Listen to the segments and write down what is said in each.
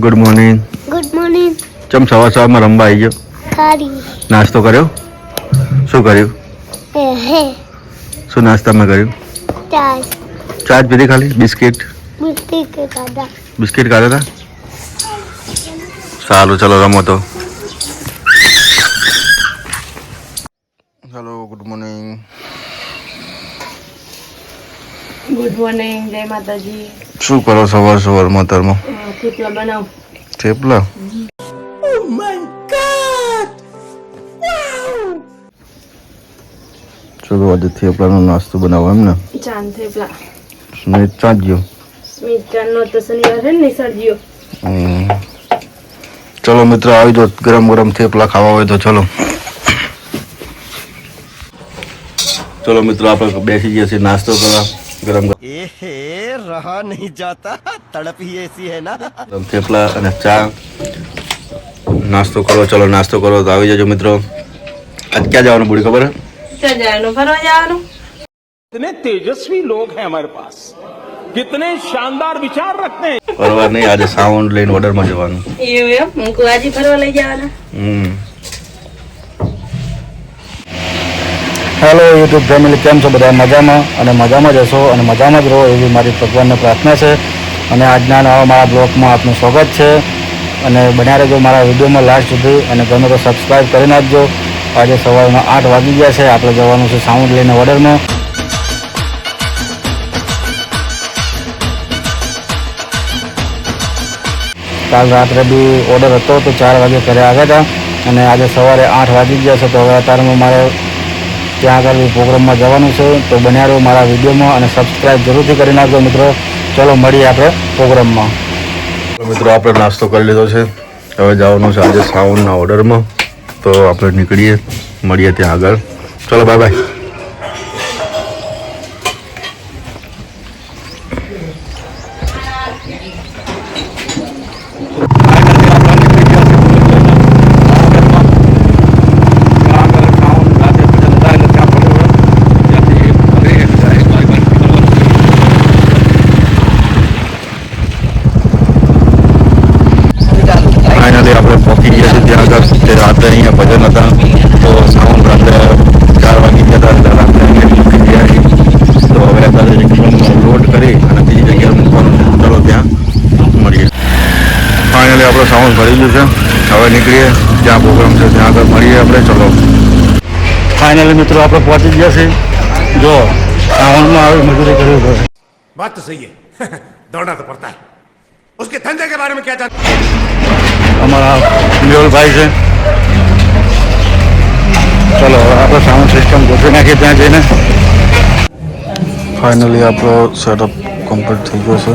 Good morning good morning ચમ સવાર સવારમાં રમવા આવી ગયો? ખારી નાસ્તો કર્યો? શું કર્યું? હે. શું નાસ્તામાં કર્યું? ચા જ પીધી ખાલી? બિસ્કિટ? બિસ્કિટ ખાધા હતા સારું ચલો રમો તો. Hello good morning good morning જય માતાજી. શું કરો સવાર સવારમાં તારમાં થેપલા બનાવ. થેપલા? ચલો આજે થેપલાનો નાસ્તો બનાવો એમ ને? ચાંદ થેપલા. સ્મિત ચાંચ્યો સ્મિત ચાંદ નો તો શનિવાર છે ને નિસર્જીઓ હમ. ચલો મિત્રો આવી જાઓ. ગરમ ગરમ થેપલા ખાવા હોય તો ચલો. ચલો મિત્રો આપણે બેસી ગયા છીએ નાસ્તો કરવા. ગરમ एहे रहा नहीं जाता तड़प ही ऐसी है ना ગરમ થેપલા અને ચા નાસ્તો કરો ચલો નાસ્તો કરો તો આવી જજો મિત્રો આજ ક્યાં જવાનું બુડી ખબર હે ત્યાં જવાનું ફરવા જવાનું कितने तेजस्वी लोग हैं हमारे पास कितने शानदार विचार रखते हैं ફરવા નહીં આજે સાઉન્ડ લઈને ઓર્ડરમાં જવાનું એવું એમ હું કહું આજે ફરવા લઈ જવાના હમ હેલો યુટ્યુબ ફેમિલી, કેમ છો બધા? મજામાં? અને મજામાં જ હશો? અને મજામાં જ રહો એવી મારી ભગવાનને પ્રાર્થના છે. અને આજના નવા મારા બ્લોગમાં આપનું સ્વાગત છે. અને બન્યા રહેજો મારા વિડીયોમાં લાસ્ટ સુધી. અને ગમે તો સબસ્ક્રાઈબ કરી નાખજો. આજે સવારના આઠ વાગી ગયા છે. આપણે જવાનું છે સાઉન્ડ લઈને ઓર્ડરમાં કાલ રાત્રે બી ઓર્ડર હતો તો ચાર વાગે ઘરે આવ્યા હતા. અને આજે સવારે આઠ વાગી ગયા છે. તો હવે અત્યારમાં મારે ત્યાં આગળ પ્રોગ્રામમાં જવાનું છે. તો બન્યા મારા વિડીયોમાં અને સબસ્ક્રાઈબ જરૂરથી કરી નાખજો મિત્રો. ચલો મળીએ આપણે પ્રોગ્રામમાં. મિત્રો, આપણે નાસ્તો કરી લીધો છે. હવે જવાનું છે આજે સાઉન્ડના ઓર્ડરમાં. તો આપણે નીકળીએ, મળીએ ત્યાં આગળ. ચલો બાય બાય ફાઇનલી આપણે પહોંચી ગયા છીએ ત્યાં આગળ તે રાત્રે અહીંયા ભજન હતા તો સાઉન્ડ રાત્રે ચાર વાગી ગયા હતા એટલે રાત્રે અહીંયા મૂકી ગયા છીએ. તો હવે અત્યારે રિક્ષામાં લોડ કરી અને બીજી જગ્યાએ મૂકવાનું છે ચલો ત્યાં મળીએ ફાઇનલી આપણો સાઉન્ડ ભરી ગયું છે હવે નીકળીએ જ્યાં પ્રોગ્રામ છે ત્યાં આગળ મળીએ આપણે ચલો ફાઇનલી મિત્રો આપણે પહોંચી ગયા છીએ જો સાઉન્ડમાં આવી મજૂરી કરવી પડે बात तो सही है दौड़ना तो पड़ता है उसके धंधे के बारे में क्या जानते અમારા મેહુલભાઈ છે. ચલો આપણે સાઉન્ડ સિસ્ટમ ગોઠવી નાખીએ ત્યાં જઈને. ફાઇનલી આપણો સેટઅપ કમ્પ્લીટ થઈ ગયો છે.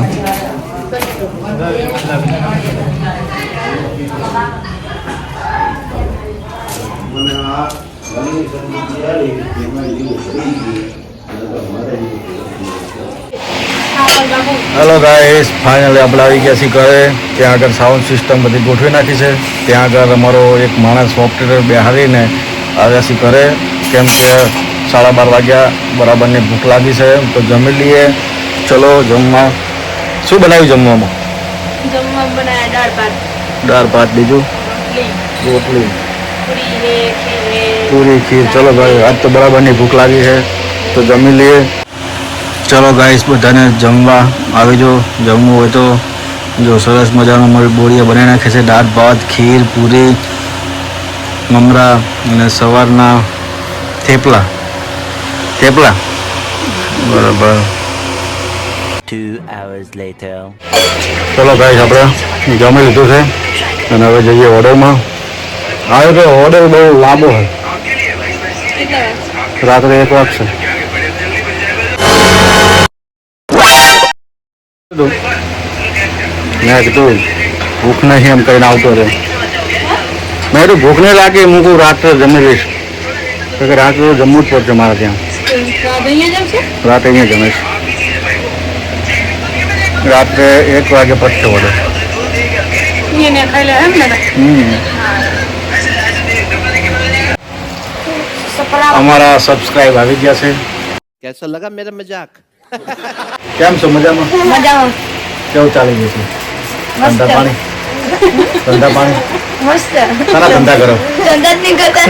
હેલો ગાઈસ ફાઇનલી આપણે આવી ગયા છીએ ઘરે. ત્યાં આગળ સાઉન્ડ સિસ્ટમ બધી ગોઠવી નાખી છે. ત્યાં આગળ અમારો એક માણસ સોફ્ટવેર બેહારીને આવ્યા છીએ ઘરે. કેમ કે સાડા બાર વાગ્યા બરાબરને ભૂખ લાગી છે. તો જમી લઈએ. ચલો જમવા. શું બનાવ્યું જમવામાં? દાળ ભાત. બીજું? રોટલી. પૂરી ખીર. ચલો ભાઈ આજ તો બરાબરની ભૂખ લાગી છે. તો જમી લઈએ. ચલો ગાઈસ બધાને જમવા આવી જો જમવું હોય તો જો સરસ મજાનું મારી બોડીએ બનાવી નાખે છે. દાળ ભાત ખીર પૂરી મમરા અને સવારના થેપલા. થેપલા? બરાબર. ચલો ગાઈસ આપણે જમી લીધું છે. અને હવે જઈએ ઓર્ડરમાં આવ્યો તો ઓર્ડર બહુ લાંબો હોય રાત્રે એક વાગશે. तो भूख तो रहे मैं लागे मुको रात जमे लीस रात तो जम्मू पर त्या रात अँ जमे। रात एक वगे पड़ते बोले हमारा सब्सक्राइब आ गया कैसा लगा मेरा मज़ाक? કેમ છો મજામાં મજામાં કેવું ચાલી ગયું છે ધંધા પાણી ધંધા પાણી મસ્ત સારા ધંધા કરો ધંધા જ નહીં કરતા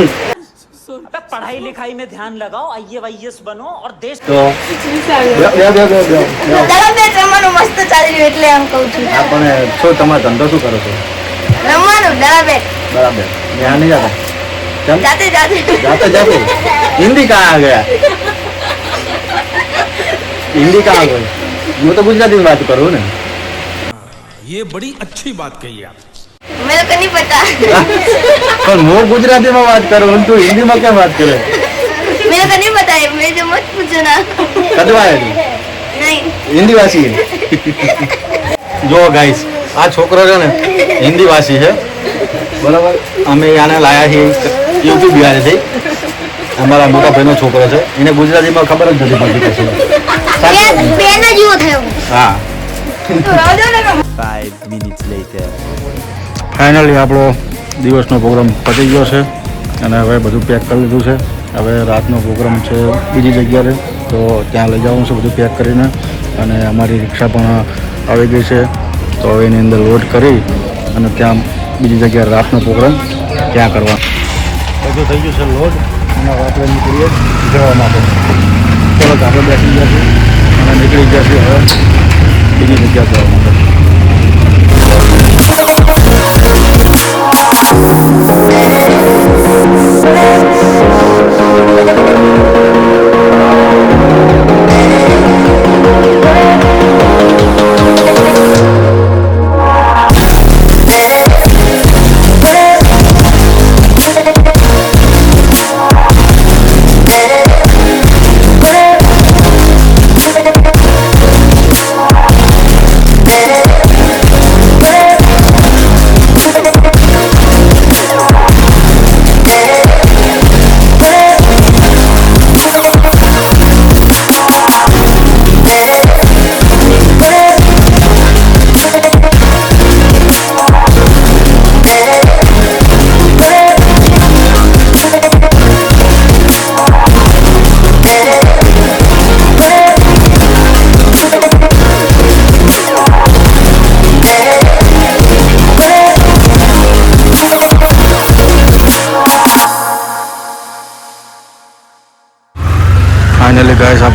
पढ़ाई लिखाई में ध्यान लगाओ आईएएस बनो और देश તો બે બે બે બે બે બે. ચાલો બે રમવાનું મસ્ત ચાલી રહ્યું એટલે એમ કહું છું આ પણ શું તમારો ધંધો શું કરો છો રમવાનું દાડા બેટ બરાબર ત્યાં નહીં જાતા કેમ જાતે જાતે जाते जाते हिंदी कहाँ आ गया हिंदी कहाँ आ गई मैं तो गुजराती में बात करूँ ना ये बड़ी अच्छी बात कही आप मेरे को नहीं पता पर मैं गुजराती में बात करूँ तू हिंदी में क्या बात करे मेरे को नहीं पता है मुझे मत पूछो ना कदवा है तू नहीं હિન્દી વાસી જો ગાઈસ આ છોકરો છે ને હિન્દી વાસી છે બરાબર અમે આને લાયા છીએ યુપી બિહારથી અમારા મોટા ભાઈનો છોકરો છે એને ગુજરાતીમાં ખબર જ નથી પડતી કશું સાચી વાત ને? બેન જ જેવો થયો. હા. ફાઇનલી આપણો દિવસનો પ્રોગ્રામ પતી ગયો છે અને હવે બધું પેક કરી લીધું છે. હવે રાતનો પ્રોગ્રામ છે બીજી જગ્યાએ. તો ત્યાં લઈ જવાનું છે બધું પેક કરીને. અને અમારી રિક્ષા પણ આવી ગઈ છે. તો હવે એની અંદર લોડ કરી અને ત્યાં બીજી જગ્યાએ રાતનો પ્રોગ્રામ ત્યાં કરવા બધું થઈ ગયું છે લોડ અને આપણે નીકળીએ જવા માટે. તરત આગળ બેસી ગયા છીએ અને નીકળી ગયા છીએ હવે બીજી જગ્યા જવા માટે.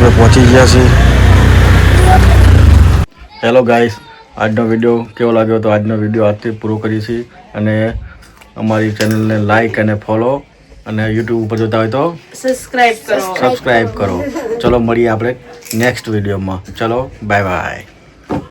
આપણે પહોંચી ગયા છીએ. હેલો ગાઈસ આજનો વીડિયો કેવો લાગ્યો તો આજનો વીડિયો આજથી પૂરો કરીએ છીએ અને અમારી ચેનલને લાઈક અને ફોલો અને યુટ્યુબ ઉપર જોતા હોય તો સબસ્ક્રાઇબ કરો. સબસ્ક્રાઈબ કરો. ચલો મળીએ આપણે નેક્સ્ટ વિડીયોમાં ચલો બાય બાય